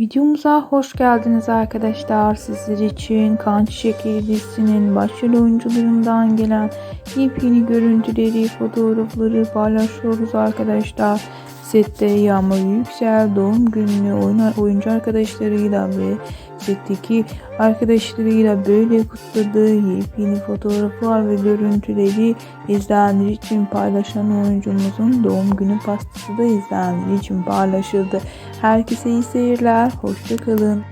Videomuza hoş geldiniz arkadaşlar. Sizler için Kan Çiçekleri dizisinin başrol oyuncularından gelen yepyeni görüntüleri, fotoğrafları paylaşıyoruz arkadaşlar. Sette Yağmur Yüksel doğum gününü oynar oyuncu arkadaşlarıyla ve setteki arkadaşlarıyla böyle kutladığı yepyeni fotoğraflar ve görüntüleri izleyenler için paylaşan oyuncumuzun doğum günü pastası da izleyenler için paylaşıldı. Herkese iyi seyirler, hoşçakalın.